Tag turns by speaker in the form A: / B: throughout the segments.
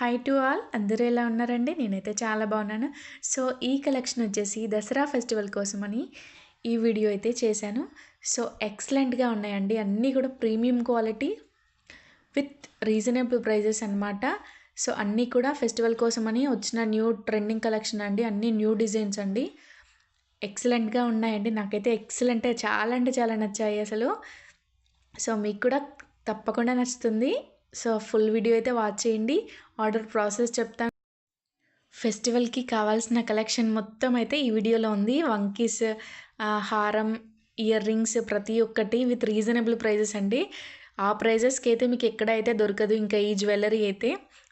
A: High to all అందరూ ఎలా ఉన్నారండి? నేనైతే చాలా బాగున్నాను. సో ఈ కలెక్షన్ వచ్చేసి దసరా ఫెస్టివల్ కోసమని ఈ వీడియో అయితే చేశాను. సో ఎక్సలెంట్గా ఉన్నాయండి. అన్నీ కూడా premium quality with reasonable prices అనమాట సో అన్నీ కూడా ఫెస్టివల్ కోసమని వచ్చిన న్యూ ట్రెండింగ్ కలెక్షన్ అండి. అన్నీ న్యూ డిజైన్స్ అండి. ఎక్సలెంట్గా ఉన్నాయండి. నాకైతే ఎక్సలెంట్ చాలా అంటే చాలా నచ్చాయి అసలు. సో మీకు కూడా తప్పకుండా నచ్చుతుంది. సో ఫుల్ వీడియో అయితే వాచ్ చేయండి. ఆర్డర్ ప్రాసెస్ చెప్తాను. ఫెస్టివల్కి కావాల్సిన కలెక్షన్ మొత్తం అయితే ఈ వీడియోలో ఉంది. వంకీస్ హారం ఇయర్ రింగ్స్ ప్రతి ఒక్కటి విత్ రీజనబుల్ ప్రైజెస్ అండి. ఆ ప్రైజెస్కి అయితే మీకు ఎక్కడైతే దొరకదు ఇంకా ఈ జ్యువెలరీ అయితే.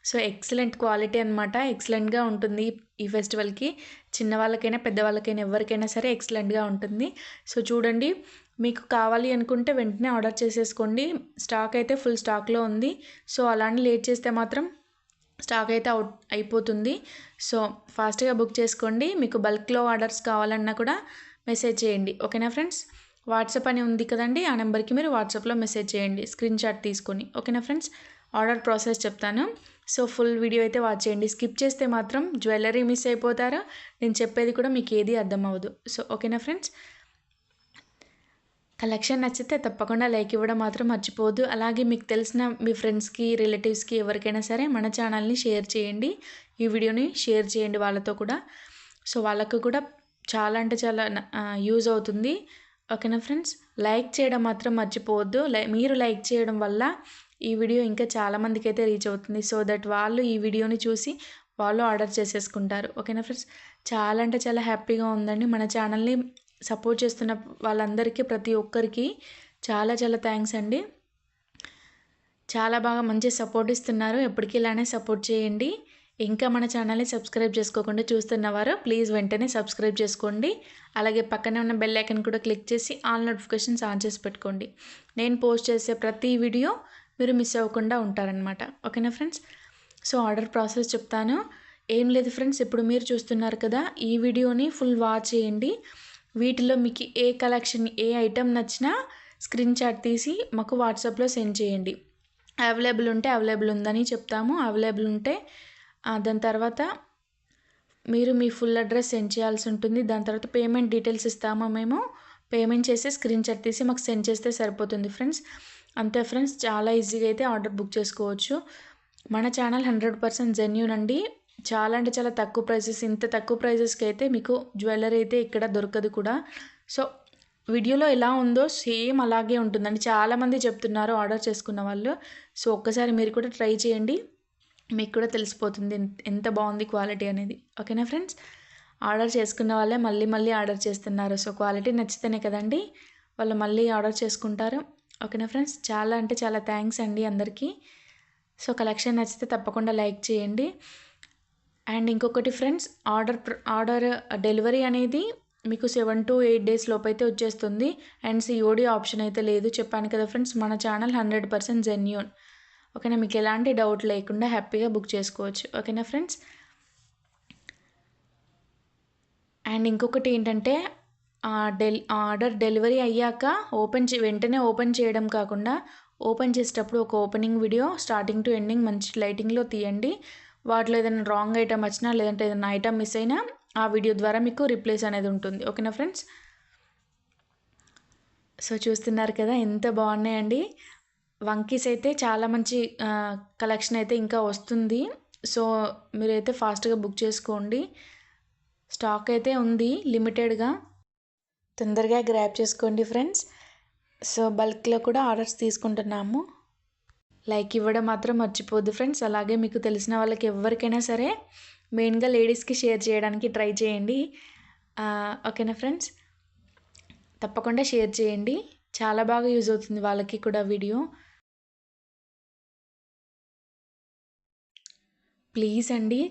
A: సో ఎక్సలెంట్ క్వాలిటీ అనమాట ఎక్సలెంట్గా ఉంటుంది. ఈ ఫెస్టివల్కి చిన్నవాళ్ళకైనా పెద్దవాళ్ళకైనా ఎవరికైనా సరే ఎక్సలెంట్గా ఉంటుంది. సో చూడండి మీకు కావాలి అనుకుంటే వెంటనే ఆర్డర్ చేసేసుకోండి. స్టాక్ అయితే ఫుల్ స్టాక్లో ఉంది. సో అలానే లేట్ చేస్తే మాత్రం స్టాక్ అయితే అవుట్ అయిపోతుంది. సో ఫాస్ట్గా బుక్ చేసుకోండి. మీకు బల్క్లో ఆర్డర్స్ కావాలన్నా కూడా మెసేజ్ చేయండి. ఓకేనా ఫ్రెండ్స్? వాట్సాప్ అని ఉంది కదండి ఆ నెంబర్కి మీరు వాట్సాప్లో మెసేజ్ చేయండి. స్క్రీన్ షాట్ తీసుకొని. ఓకేనా ఫ్రెండ్స్? ఆర్డర్ ప్రాసెస్ చెప్తాను. సో ఫుల్ వీడియో అయితే వాచ్ చేయండి. స్కిప్ చేస్తే మాత్రం జ్యువెలరీ మిస్ అయిపోతారా? నేను చెప్పేది కూడా మీకు ఏది అర్థం అవ్వదు. సో ఓకేనా ఫ్రెండ్స్? కలెక్షన్ నచ్చితే తప్పకుండా లైక్ ఇవ్వడం మాత్రం మర్చిపోవద్దు. అలాగే మీకు తెలిసిన మీ ఫ్రెండ్స్కి రిలేటివ్స్కి ఎవరికైనా సరే మన ఛానల్ని షేర్ చేయండి. ఈ వీడియోని షేర్ చేయండి వాళ్ళతో కూడా. సో వాళ్ళకు కూడా చాలా అంటే చాలా యూజ్ అవుతుంది. ఓకేనా ఫ్రెండ్స్? లైక్ చేయడం మాత్రం మర్చిపోవద్దు. లై మీరు లైక్ చేయడం వల్ల ఈ వీడియో ఇంకా చాలామందికి అయితే రీచ్ అవుతుంది. సో దట్ వాళ్ళు ఈ వీడియోని చూసి వాళ్ళు ఆర్డర్ చేసేసుకుంటారు. ఓకేనా ఫ్రెండ్స్? చాలా అంటే చాలా హ్యాపీగా ఉందండి. మన ఛానల్ని సపోర్ట్ చేస్తున్న వాళ్ళందరికీ ప్రతి ఒక్కరికి చాలా చాలా థ్యాంక్స్ అండి. చాలా బాగా మంచి సపోర్ట్ ఇస్తున్నారు. ఎప్పటికీ ఇలానే సపోర్ట్ చేయండి. ఇంకా మన ఛానల్ని సబ్స్క్రైబ్ చేసుకోకుండా చూస్తున్నవారు ప్లీజ్ వెంటనే సబ్స్క్రైబ్ చేసుకోండి. అలాగే పక్కనే ఉన్న బెల్ ఐకన్ కూడా క్లిక్ చేసి ఆల్ నోటిఫికేషన్స్ ఆన్ చేసి పెట్టుకోండి. నేను పోస్ట్ చేసే ప్రతి వీడియో మీరు మిస్ అవ్వకుండా ఉంటారనమాట ఓకేనా ఫ్రెండ్స్? సో ఆర్డర్ ప్రాసెస్ చెప్తాను. ఏం లేదు ఫ్రెండ్స్ ఇప్పుడు మీరు చూస్తున్నారు కదా ఈ వీడియోని ఫుల్ వాచ్ చేయండి. వీటిలో మీకు ఏ కలెక్షన్ ఏ ఐటెం నచ్చినా స్క్రీన్ షాట్ తీసి మాకు వాట్సాప్లో సెండ్ చేయండి. అవైలబుల్ ఉంటే అవైలబుల్ ఉందని చెప్తాము. అవైలబుల్ ఉంటే దాని తర్వాత మీరు మీ ఫుల్ అడ్రస్ సెండ్ చేయాల్సి ఉంటుంది. దాని తర్వాత పేమెంట్ డీటెయిల్స్ ఇస్తాము మేము. పేమెంట్ చేసి స్క్రీన్ షాట్ తీసి మాకు సెండ్ చేస్తే సరిపోతుంది ఫ్రెండ్స్. అంతే ఫ్రెండ్స్ చాలా ఈజీగా అయితే ఆర్డర్ బుక్ చేసుకోవచ్చు. మన ఛానల్ హండ్రెడ్ పర్సెంట్ జెన్యూన్ అండి. చాలా అంటే చాలా తక్కువ ప్రైజెస్ ఇంత తక్కువ ప్రైజెస్కి అయితే మీకు జ్యువెలరీ అయితే ఇక్కడ దొరకదు కూడా. సో వీడియోలో ఎలా ఉందో సేమ్ అలాగే ఉంటుందండి. చాలామంది చెప్తున్నారు ఆర్డర్ చేసుకున్న వాళ్ళు. సో ఒక్కసారి మీరు కూడా ట్రై చేయండి. మీకు కూడా తెలిసిపోతుంది ఎంత బాగుంది క్వాలిటీ అనేది. ఓకేనా ఫ్రెండ్స్? ఆర్డర్ చేసుకున్న వాళ్ళే మళ్ళీ మళ్ళీ ఆర్డర్ చేస్తున్నారు. సో క్వాలిటీ నచ్చితేనే కదండి. వాళ్ళు మళ్ళీ ఆర్డర్ చేసుకుంటారు. ఓకేనా ఫ్రెండ్స్? చాలా అంటే చాలా థ్యాంక్స్ అండి అందరికీ. సో కలెక్షన్ నచ్చితే తప్పకుండా లైక్ చేయండి. అండ్ ఇంకొకటి ఫ్రెండ్స్ ఆర్డర్ ఆర్డర్ డెలివరీ అనేది మీకు సెవెన్ టు ఎయిట్ డేస్ లోపు అయితే వచ్చేస్తుంది. అండ్ సిఓడి ఆప్షన్ అయితే లేదు. చెప్పాను కదా ఫ్రెండ్స్ మన ఛానల్ హండ్రెడ్ పర్సెంట్ జెన్యూన్. ఓకేనా మీకు ఎలాంటి డౌట్ లేకుండా హ్యాపీగా బుక్ చేసుకోవచ్చు. ఓకేనా ఫ్రెండ్స్? అండ్ ఇంకొకటి ఏంటంటే డెల్ ఆర్డర్ డెలివరీ అయ్యాక ఓపెన్ చే వెంటనే ఓపెన్ చేయడం కాకుండా ఓపెన్ చేసేటప్పుడు ఒక opening video starting to ending మంచి లైటింగ్లో తీయండి. వాటిలో ఏదైనా రాంగ్ ఐటమ్ వచ్చినా లేదంటే ఏదైనా ఐటమ్ మిస్ అయినా ఆ వీడియో ద్వారా మీకు రిప్లేస్ అనేది ఉంటుంది. ఓకేనా ఫ్రెండ్స్? సో చూస్తున్నారు కదా ఎంత బాగున్నాయండి. వంకీస్ అయితే చాలా మంచి కలెక్షన్ అయితే ఇంకా వస్తుంది. సో మీరైతే ఫాస్ట్గా బుక్ చేసుకోండి. స్టాక్ అయితే ఉంది లిమిటెడ్గా. తొందరగా గ్రాప్ చేసుకోండి ఫ్రెండ్స్ సో బల్క్లో కూడా ఆర్డర్స్ తీసుకుంటున్నాము. లైక్ ఇవ్వడం మాత్రం మర్చిపోద్దు ఫ్రెండ్స్ అలాగే మీకు తెలిసిన వాళ్ళకి ఎవరికైనా సరే మెయిన్గా లేడీస్కి షేర్ చేయడానికి ట్రై చేయండి. Ah, ఓకేనా ఫ్రెండ్స్ తప్పకుండా షేర్ చేయండి. చాలా బాగా యూజ్ అవుతుంది వాళ్ళకి కూడా వీడియో ప్లీజ్ అండి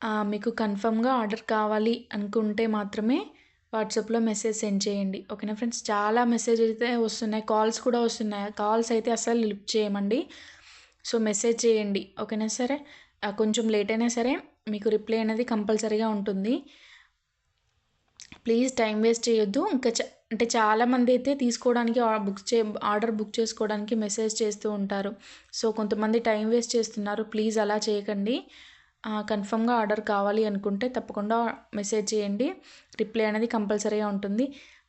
A: ah, మీకు కన్ఫర్మ్గా ఆర్డర్ కావాలి అనుకుంటే మాత్రమే వాట్సాప్లో మెసేజ్ సెండ్ చేయండి. ఓకేనా ఫ్రెండ్స్? చాలా మెసేజ్ అయితే వస్తున్నాయి. కాల్స్ కూడా వస్తున్నాయి. కాల్స్ అయితే అసలు లిఫ్ట్ చేయమండి. సో మెసేజ్ చేయండి. ఓకేనా సరే? కొంచెం లేట్ అయినా సరే మీకు రిప్లై అనేది కంపల్సరీగా ఉంటుంది. ప్లీజ్ టైం వేస్ట్ చేయొద్దు. ఇంకా అంటే చాలామంది అయితే తీసుకోవడానికి బుక్ చే ఆర్డర్ బుక్ చేసుకోవడానికి మెసేజ్ చేస్తూ ఉంటారు. సో కొంతమంది టైం వేస్ట్ చేస్తున్నారు. ప్లీజ్ అలా చేయకండి. కన్ఫర్మ్గా ఆర్డర్ కావాలి అనుకుంటే తప్పకుండా మెసేజ్ చేయండి. రిప్లై అనేది కంపల్సరీగా ఉంటుంది.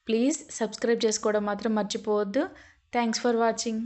A: ప్లీజ్ సబ్స్క్రైబ్ చేసుకోవడం మాత్రం మర్చిపోవద్దు. Thanks for watching.